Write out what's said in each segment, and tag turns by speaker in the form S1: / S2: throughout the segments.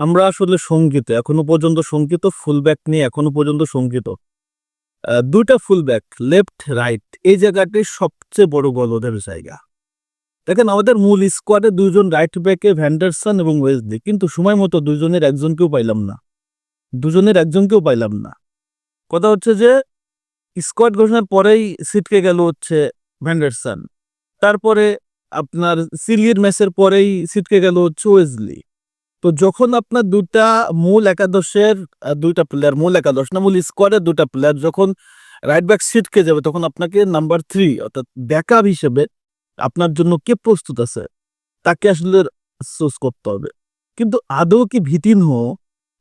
S1: আমরা আসলে শঙ্কিত এখনও পর্যন্ত শঙ্কিত ফুল ব্যাক নিয়ে এখনও পর্যন্ত আহ, দুটা ফুল ব্যাক লেফট রাইট এই জায়গাটি সবচেয়ে বড় গলদের জায়গা। দেখেন আমাদের মূল স্কোয়াডে দুইজন রাইট ব্যাকে ভ্যান্ডারসন এবং ওয়েসলি কিন্তু সময় মতো দুইজনের একজনকেও পাইলাম না। দুজনের একজনকেও পাইলাম না। কথা হচ্ছে যে স্কোয়াড ঘোষণার পরেই সিটকে গেল হচ্ছে ভ্যান্ডারসন তারপরে আপনার সিলির ম্যাচের পরেই সিটকে গেল হচ্ছে ওয়েসলি তো যখন আপনার দুটা মূল একাদশের দুইটা প্লেয়ার মূল একাদশ না, মূল স্কোয়াডের দুটা প্লেয়ার যখন রাইট ব্যাক সিটকে যাবে, তখন আপনাকে নাম্বার থ্রি অর্থাৎ ব্যাকআপ হিসেবে আপনার জন্য কে প্রস্তুত আছে, তাকে আসলে চুজ করতে হবে। কিন্তু আদৌ কি ভিতিনহ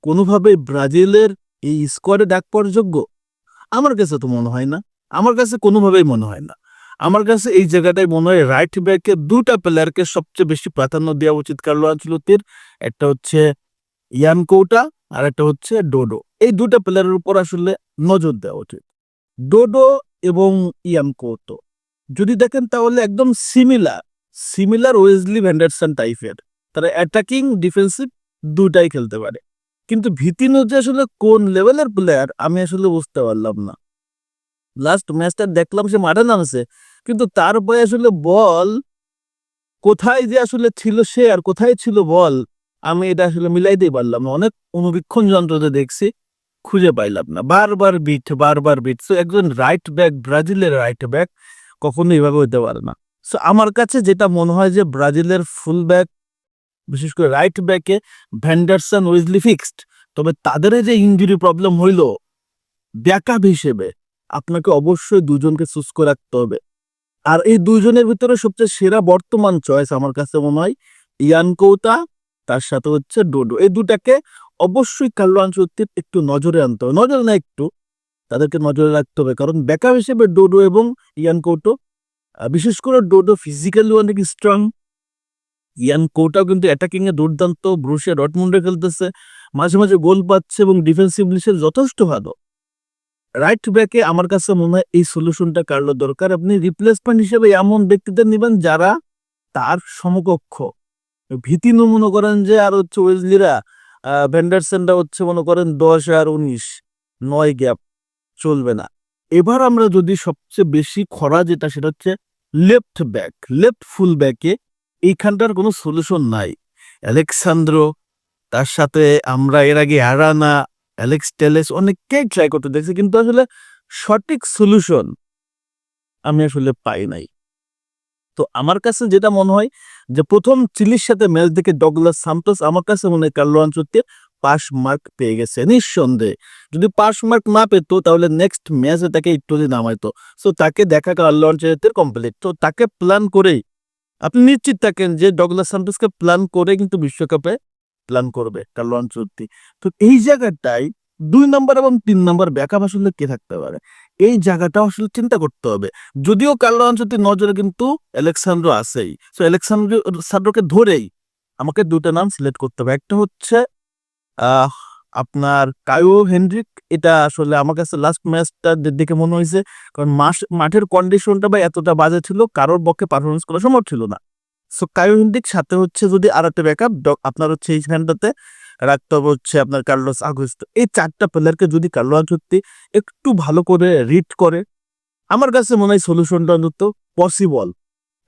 S1: কোনোভাবে ব্রাজিলের এই স্কোয়াডে ডাক পাওয়ার যোগ্য? আমার কাছে তো মনে হয় না। আমার কাছে কোনোভাবেই মনে হয় না। আমার কাছে এই জায়গাটাই মনে হয় রাইট ব্যাকে দুটা প্লেয়ারকে সবচেয়ে বেশি প্রাধান্য দেওয়া উচিত। কার্লো আনচলতির একটা হচ্ছে ইয়ান কৌটা আর একটা হচ্ছে ডোডো। এই দুটা প্লেয়ারের উপর আসলে নজর দেওয়া উচিত। ডোডো এবং ইয়ান কৌটো। যদি দেখেন তাহলে একদম সিমিলার সিমিলার ওয়েজলি ভ্যান্ডারসন টাইপের তারা অ্যাটাকিং ডিফেন্সিভ দুটাই খেলতে পারে। কিন্তু ভিতিনো যে আসলে কোন লেভেলের প্লেয়ার আমি আসলে বুঝতে পারলাম না। লাস্ট ম্যাচটা দেখলাম সে মাঠে নামছে। কিন্তু তার বয়ে আসলে বল কোথায় যে আসলে ছিল সে আর কোথায় ছিল বল, আমি এটা আসলে মিলাইতেই পারলাম না। অনেক অনুবীক্ষণ যন্ত্রতে দেখছি, খুঁজে পাইলাম না। বারবার বিট বারবার বিট সো একজন রাইট ব্যাক ব্রাজিলের রাইট ব্যাক কখনো এভাবে হতে পারে না। সো আমার কাছে যেটা মনে হয় যে ব্রাজিলের ফুল ব্যাক বিশেষ করে রাইট ব্যাকে ভ্যান্ডারসন উইজলি ফিক্সড তবে তাদের যে ইঞ্জুরি প্রবলেম হইল ব্যাকআপ হিসেবে আপনাকে অবশ্যই দুজনকে চুজ করে রাখতে হবে। আর এই দুইজনের ভিতরে সবচেয়ে সেরা বর্তমান চয়েস আমার কাছে মনে হয় ইয়ান কৌতা, তার সাথে হচ্ছে ডোডো। এই দুটাকে অবশ্যই কার্লো আনচত্তির একটু নজরে আনতে হবে। নজরে না একটু, তাদেরকে নজরে রাখতে হবে। কারণ ব্যাকআপ হিসেবে ডোডো এবং ইয়ান কৌটো বিশেষ করে ডোডো ফিজিক্যালি অনেক স্ট্রং ইয়ান কৌটাও কিন্তু অ্যাটাকিং এ দুর্দান্ত। ব্রুশিয়া ডটমুন্ডে খেলতেছে। মাঝে মাঝে গোল পাচ্ছে এবং ডিফেন্সিভলি সে যথেষ্ট ভালো। রাইট ব্যাকে আমার কাছে মনে হয় এই সলিউশনটা কার্লো দরকার। আপনি রিপ্লেসমেন্ট হিসেবে এমন ব্যক্তিদের নেবেন যারা তার সমকক্ষ। ভীতি মনে করেন যে আর হচ্ছে ওয়েজলিরা ভেন্ডারসনরা হচ্ছে মনে করেন দশ আর উনিশ, নয় গ্যাপ চলবে না। এবার আমরা যদি সবচেয়ে বেশি খরা যেটা, সেটা হচ্ছে লেফট ব্যাক লেফট ফুল ব্যাকে এইখানটার কোনো সলিউশন নাই। অ্যালেক্সান্দ্রো তার সাথে আমরা এর আগে অ্যারানা অ্যালেক্স টেলেস অনেককেই ট্রাই করতে দেখছি, কিন্তু আসলে সঠিক সলিউশন আমি আসলে পাই নাই। তো আমার কাছে যেটা মনে হয় যে প্রথম চিলির সাথে ম্যাচ দেখে ডগলাস সান্তোস আমার কাছে মনে হয় কার্লো আনচত্তির পাস মার্ক পেয়ে গেছে নিঃসন্দেহে। যদি পাস মার্ক না পেতো তাহলে নেক্সট ম্যাচে তাকে ইটলি নামাইতো। সো তাকে দেখা কার্লো আনচত্তির কমপ্লিট তো তাকে প্ল্যান করেই, আপনি নিশ্চিত থাকেন যে ডগলাস সান্তোসকে প্ল্যান করে কিন্তু বিশ্বকাপে প্ল্যান করবে, একটা লঞ্চ আনচত্তি তো এই জায়গাটাই দুই নম্বর এবং তিন নম্বর ব্যাকআপ আসলে কে থাকতে পারে? এই জায়গাটা আসলে চিন্তা করতে হবে। যদিও কার্লো আনচত্তি নজরে কিন্তু অ্যালেক্সান্ড্রো আছেই। সো অ্যালেক্সান্ড্রো সান্ড্রোকে ধরেই আমাকে দুটো নাম সিলেক্ট করতে হবে। একটা হচ্ছে আপনার কায়ো হেনরিক। এটা আসলে আমার কাছে লাস্ট ম্যাচটা দেখে মনে হয়েছে। কারণ মাস, মাঠের কন্ডিশনটা বা এতটা বাজে ছিল, কারোর পক্ষে পারফরমেন্স করা সম্ভব ছিল না। সো কায়ো হেনরিক সাথে হচ্ছে যদি আর একটা ব্যাকআপ আপনার হচ্ছে এইখানটাতে রাখতে হবে হচ্ছে আপনার কার্লোস আগস্ট এই চারটা প্লেয়ারকে যদি কার্লো আনচত্তি একটু ভালো করে রিড করে, আমার কাছে মনে হয় সলিউশনটা অন্তত পসিবল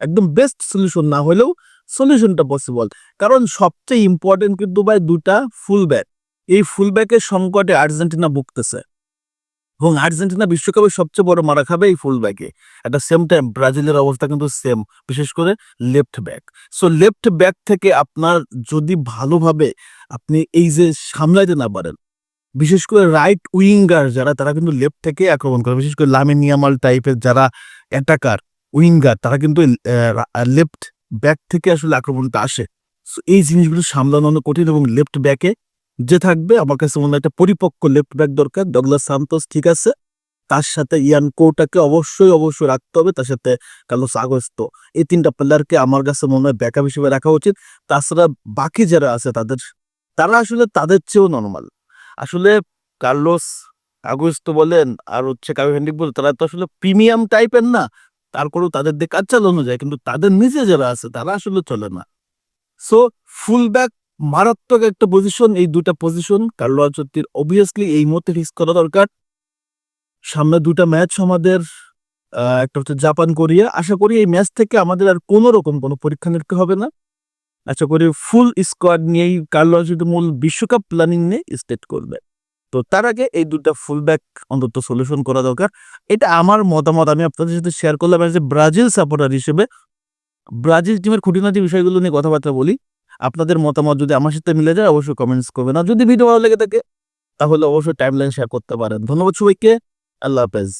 S1: একদম বেস্ট সলিউশন না হলেও সলিউশনটা পসিবল কারণ সবচেয়ে ইম্পর্টেন্ট কিন্তু ভাই দুটা ফুল ব্যাক এই ফুল ব্যাকের সংকটে আর্জেন্টিনা ভুগতেছে। এবং আর্জেন্টিনা বিশ্বকাপের সবচেয়ে বড় মারা খাবে এই ফুল ব্যাকে একটা সেম টাইম ব্রাজিলের অবস্থা কিন্তু সেম বিশেষ করে left back so left back থেকে আপনার যদি ভালোভাবে আপনি এই যে সামলাইতে না পারেন, বিশেষ করে রাইট উইঙ্গার যারা, তারা কিন্তু লেফট থেকে আক্রমণ করে। বিশেষ করে লামিনিয়ামাল টাইপের যারা অ্যাটাকার উইঙ্গার তারা কিন্তু লেফট ব্যাক থেকে আসলে আক্রমণটা আসে। এই জিনিসগুলো সামলানো কঠিন এবং লেফট ব্যাকে যে থাকবে, আমার কাছে মনে হয় একটা পরিপক্ক লেফট ব্যাক দরকার। ডগলাস সান্তোস ঠিক আছে। তার সাথে ইয়ান কোটাকে অবশ্যই অবশ্যই রাখতে হবে। তার সাথে কার্লোস আগস্তো এই তিনটা প্লেয়ারকে আমার কাছে মনে হয় ব্যাকআপ হিসেবে রাখা উচিত। তাছাড়া বাকি যারা আছে তাদের, তারা আসলে তাদের চেয়েও নর্মাল আসলে কার্লোস আগস্তো বলেন, আর হচ্ছে কাবি হেন্ডিক বলেন, তারা তো আসলে প্রিমিয়াম টাইপের না। তারপরেও তাদের দিয়ে কাজ চালানো যায়, কিন্তু তাদের নিচে যারা আছে, তারা আসলে চলে না। সো ফুল ব্যাক মারাত্মক একটা পজিশন এই দুটা পজিশন কার্লো আনচত্তির অবভিয়াসলি এই মুহূর্তে ফিক্স করা দরকার। সামনে দুটা ম্যাচ আমাদের একটা হচ্ছে জাপান, কোরিয়া। আশা করি এই ম্যাচ থেকে আমাদের আর কোনো রকম কোনো পরীক্ষা নিরীক্ষা হবে না। আশা করি ফুল স্কোয়াড নিয়েই কার্লো আনচত্তি মূল বিশ্বকাপ প্ল্যানিং নিয়ে স্টেট করবে। তো তার আগে এই দুটা ফুল ব্যাক অন্তত সলিউশন করা দরকার। এটা আমার মতামত, আমি আপনাদের সাথে শেয়ার করলাম এ ব্রাজিল সাপোর্টার হিসেবে। ব্রাজিল টিমের খুঁটিনাটি বিষয়গুলো নিয়ে কথাবার্তা বলি। আপনাদের মতামত যদি আমার সাথে মিলে যায়, অবশ্যই কমেন্টস করবেন। আর যদি ভিডিও ভালো লেগে থাকে, তাহলে অবশ্যই টাইমলাইন শেয়ার করতে পারেন। ধন্যবাদ সবাইকে। আল্লাহ হাফেজ।